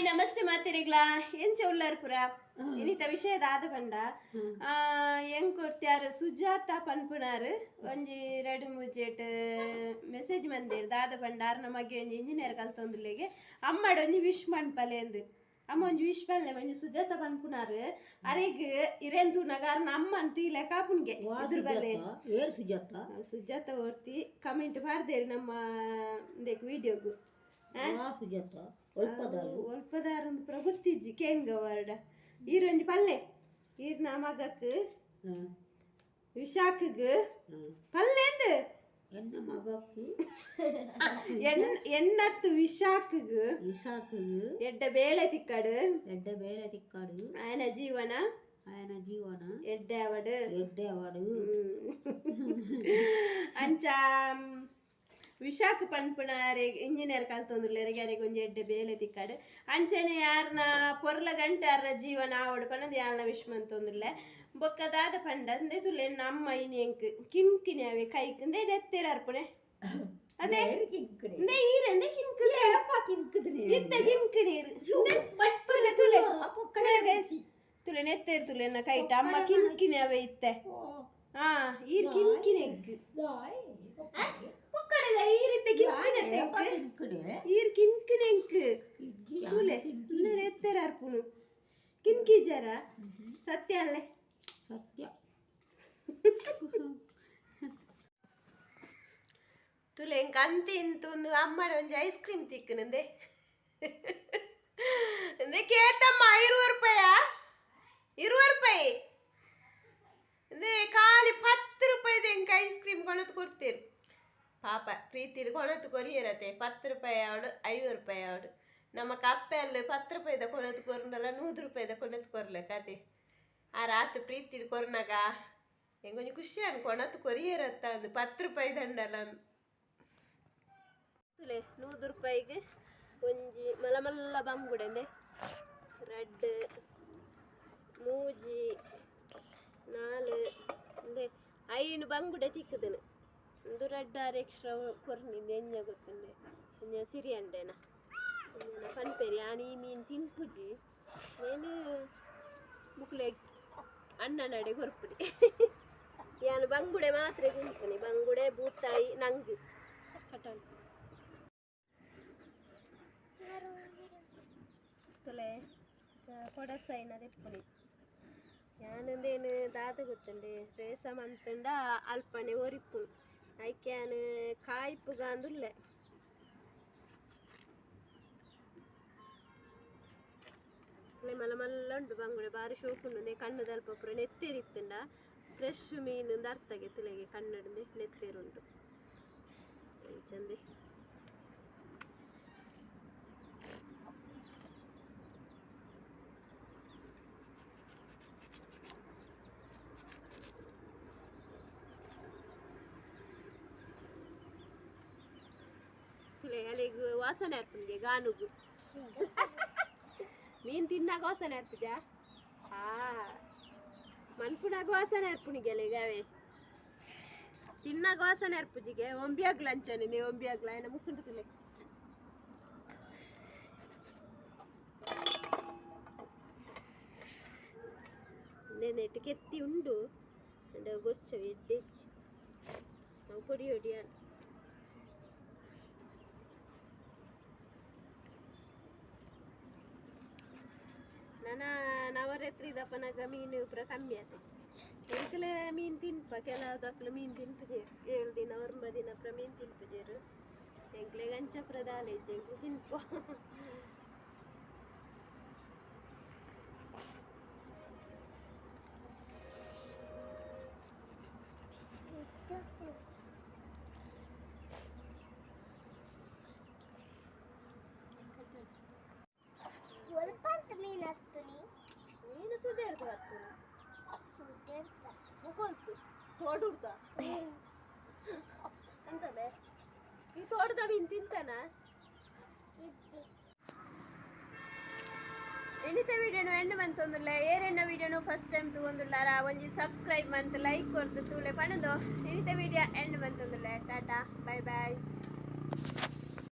Hi ನಮಸ್ತೆ ಮಾತಿರಿಗ್ಲ. ಎಂಚ ಉಳ್ಳಾರ್ ಪುರ ಇನ್ನಿತ ವಿಷಯದ ಆದ ಬಂಡ ಆ, ಹೆಂಗ್ ಕೊಡ್ತಾರ ಸುಜಾತ ಪನ್ಪುನಾರ್ ಒಂಜಿ ರೆಡ್ ಮೂಜೆಟ್ ಮೆಸೇಜ್ ಮಂದಿರ್ ದಾದ ಬಂಡಾರ್ ನಮಗೆ ಒಂಜಿ ಇಂಜಿನಿಯರ್ ಕಲ್ತೊಂದುಲೆಗೆ ಅಮ್ಮಡ ಒಂಜಿ ವಿಶ್ ಮನ್ಪಲೆ ಅಂದ್. ಅಮ್ಮ ಒಂಜಿ ವಿಶ್ ಪಲ್ಲೆ ಒಂಜಿ ಸುಜಾತ ಪನ್ಪುನಾರ್ ಅರೆಗ್ ಇರೆಂತು ನಗಾರ ಅಮ್ಮ ಅಂತ ಇಲ್ಲ ಕಾಪುನ್ಗೆ ಇದ್ರ ಬಲ್ಲೆ. ಸುಜಾತ? ಸುಜಾತ ಓರ್ತಿ ಕಮೆಂಟ್ ಮಾಡ್ದೇರಿ ನಮ್ಮ ವಿಡಿಯೋಗು ಒಲ್ಪದಾರ ಒಂದು ಪ್ರಭುತ್ತಿಜ್ಜಿ ಕೇಂಗ ವರ್ಡ ಈರೊಂಜಿ ಪಲ್ಲೆ ಈರ್ನ ಮಗಕ್ಕೆ ವಿಶಾಖಗೆ ಪಲ್ಲೆ ಎಂದು ಎನ್ನ ಮಗಕ್ಕೆ ಎಣ್ಣತ್ತು ವಿಶಾಖಗೆ ವಿಶಾಖಗೆ ಎಡ್ಡ ಬೇಳೆ ತಿಕ್ಕಡು ಎಡ್ಡ ಬೇಳೆ ತಿಕ್ಕಡು ಆಯನ ಜೀವನ ಆಯನ ಜೀವನ ಎಡ್ಡೆ ಅವಡು ಎಡ್ಡೆ ಅವಡು ಅಂಚ ವಿಶಾಖ ಪನ್ಪುಣಾರೆ ಇಂಜಿನಿಯರ್ ಕಲ್ತೊಂದುಲ್ಲೆರಿಗೆ ಅರೆಗೆ ಒಂಜಿ ಎಡ್ಡೆ ಬೇಲೆ ತಿಕ್ಕಾಡು ಅಂಚನೆ ಯಾರನ ಪೊರ್ಲ ಗಂಟೆ ಯಾರನ ಜೀವನ ಆವಡು ಪನ್ನದು ಯಾರನ ವಿಶ್ಮಂತೊಂದುಲ್ಲೆ ಬೊಕ್ಕದಾದ ಪಂಡ ಅಂದೆ ತುಲೆ ನಮ್ಮ ಇನಿಯಂಕ್ ಕಿನ್ಕಿನಿ ಅವೆ ಕೈಕಂದೆ ನೆತ್ತೆರ ಅರ್ಪಣೆ ಅದೇ ಇಂದೆ ಈರೆಂದೆ ಕಿನ್ಕುಲೆ ಇತ್ತ ಕಿನ್ಕಿನೀರು ತುಲೆ ತುಲೆ ತುಲೆ ಗೈಸ್ ತುಲೆ ನೆತ್ತೇರ್ ತುಲೆ ಎನ್ನ ಕೈಟ ಅಮ್ಮ ಕಿನ್ಕಿನಿ ಅವೆ ಇತ್ತೆ ಹಾ ಈರ್ ಕಿನ್ಕಿನಿ தைரியத்தை கிறுக்கின தெக்கு ஈர் கின்கின எங்கு தூளே இன்னும் எத்தர அர்ப்புணும் கின்கி ஜரா சத்யா அல்ல சத்யா ತುಲೆ ಹೆಂಗೆ ಅಂತಿನ್ ಅಮ್ಮನ ಒಂಜಿ ಐಸ್ ಕ್ರೀಮ್ ತಿಕ್ಕನಂದೆ ಅಂದ್ರೆ ಕೇತಮ್ಮ ಇರುವ ರೂಪಾಯ? ಇರುವ ರೂಪಾಯಿ? ಅಂದ್ರೆ ಖಾಲಿ ಪತ್ತು ರೂಪಾಯಿದು ಹೆಂಗೆ ಐಸ್ ಕ್ರೀಮ್ ಕೊಳದು ಕೊಡ್ತೀರಿ. ಪಾಪ ಪ್ರೀತಿಡ್ ಕೊಣತ್ ಕೊರಿಯರತೆ ಪತ್ತು ರೂಪಾಯಿ ಅವಡು ಐವತ್ತು ರೂಪಾಯಿ ಅವಡು ನಮ್ಮ ಕಪ್ಪೆಲ್ಲ ಪತ್ತು ರೂಪಾಯಿದ ಕೊಳತು ಕೊರನಲ್ಲ, ನೂರು ರೂಪಾಯಿದ ಕೊಳತು ಕೊರ್ಲೆ ಕತೆ. ಆ ರಾತ್ ಕೊರನಾಗ ಕೊರ್ನಾಗ ಕೊಂಚ ಖುಷಿ ಅನ್ ಕೊಣತ್ ಕೊರಿಯರತ್ತ ಅಂದು, ಪತ್ತು ರೂಪಾಯಿ ದಂಡಲ್ಲ ತುಲೆ ನೂರು ರೂಪಾಯಿಗೆ ಒಂಜಿ ಮಲ್ಲ ಮಲ್ಲ ಬಂಗುಡೆಂದೆ ರೆಡ್, ಮೂಜಿ, ನಾಲ್, ಅಂದೆ ಐನು ಬಂಗುಡೆ ತಿಕ್ಕದನು. ಒಂದು ರೆಡ್ ಆರ್ ಎಕ್ಸ್ಟ್ರಾ ಕೊರ್ನಿಂದೆ ಎಂಜ ಗೊತ್ತುಂಡೆ ಎಂಜ ಸಿರಿ ಅಂಡೆನ ಎಂಜನ ಪನ್ಪೆರಿ ಆನಿ ಈ ಮೀನು ತಿನ್ಪುಜಿ. నేను ಮುಕ್ಲೆ ಅಣ್ಣ ನಡೆ ಕೊರ್ಪುಡಿ. ಬಂಗುಡೆ ಮಾತ್ರ ತಿನ್ಪುನಿ ಬಂಗುಡೆ, ಬೂತಾಯಿ, ನಂಗು. ಕಟನ್ ತುಲೆ ಕೊಡಸೈನ ತೆಪ್ಪುನಿ ಯಾನಂದೇನು ದಾದ ಗೊತ್ತಂಡೆ ರೇಸ ಮಂತಂಡ ಅಲ್ಪನೆ ಒರಿಪ್ಪುನು ಐಕ್ಯಾನ್ ಕಾಯ್ಪುಗ ಅಂದುಲ್ಲೆ ಇಲ್ಲೇ ಮಲ್ಲ ಮಲ್ಲ ಉಂಟು ಬಂಗುಡೆ ಬಾರಿ ಶೋಕುಂಡು ಕಣ್ಣು ದಲ್ಪ ಪುರ ನೆತ್ತೇರಿತ್ತಂಡ ಫ್ರೆಶ್ ಮೀನು ಅರ್ಥಗೆ ತುಲೆಗೆ ಕನ್ನಡದೆ ನೆತ್ತಿರುಂಟು ಚಂದೆ ತುಲೆ ಅಲ್ಲಿಗೆ ವಾಸನೆ ಆಗ್ತದೆ ಗಾನುಗು ಮೀನ್ ತಿನ್ನಾಗ ವಾಸನೆ ಆಗ್ತಿದ್ಯಾ ಹಾ ಮನ್ಪುನಾಗ ವಾಸನೆ ಅರ್ಪುಣಿಗೆ ಅಲ್ಲಿಗಾವೆ ತಿನ್ನಾಗ ವಾಸನೆ ಅರ್ಪುಜಿಗೆ ಒಂಬಿಯಾಗ್ಲ ಅಂಚಾನೆ ನೀವು ಒಂಬಿಯಾಗ್ಲ ಏನ ಮುಸುಂಡು ತುಲೆ ನೆಟ್ಟು ಕೆತ್ತಿ ಉಂಡು ಅಂಡ ಗೊಚ್ಚವಿ ಎಡ್ಡೆಚ್ಚಿ ನಾವು ಕೊಡಿ ಹೊಡಿಯ ನನ್ನ ನವರಾತ್ರಿ ದಪ್ಪನಾಗ ಮೀನು ಪುರ ಕಮ್ಮಿ ಆತ. ಎಂಕಲ ಮೀನು ತಿನ್ಪ? ಕೆಲವು ದಕ್ಕಲು ಮೀನು ತಿನ್ಪಜೇರು ಏಳು ದಿನ, ಒಂಬ ದಿನ ಪುರ ಮೀನು ತಿನ್ಪಜೇರು. ಎಂಕ್ಲೆ ಗಂಚ ಪ್ರದಾಲ ಎಂಕ್ಲೆ ತಿನ್ಪ ನೀನು ಸುದೇರ್ದು ಹತ್ತು ಮುಗೊಲ್ತು ತೋಡುರ್ದ ಅಂತ ಬೇ ಈ ತೋಡ್ದ ಮೀನ್ ತಿಂತಾನ? ಎಣಿತ ವಿಡಿಯೋನು ಎಂಡ್ ಮಂತೊಂದುಲ್ಲ ಏರೆಣ್ಣ ವಿಡಿಯೋನು ಫಸ್ಟ್ ಟೈಮ್ ತಗೊಂದುಲ್ಲಾರ ಒಂಜಿ ಸಬ್ಸ್ಕ್ರೈಬ್ ಮಂತ್ ಲೈಕ್ ಕೊಡ್ದು ತೂಳೆ ಪಣದು. ಎಣಿತ ವಿಡಿಯೋ ಎಂಡ್ ಮಂತೊಂದುಲ್ಲ ಟಾಟಾ ಬಾಯ್ ಬಾಯ್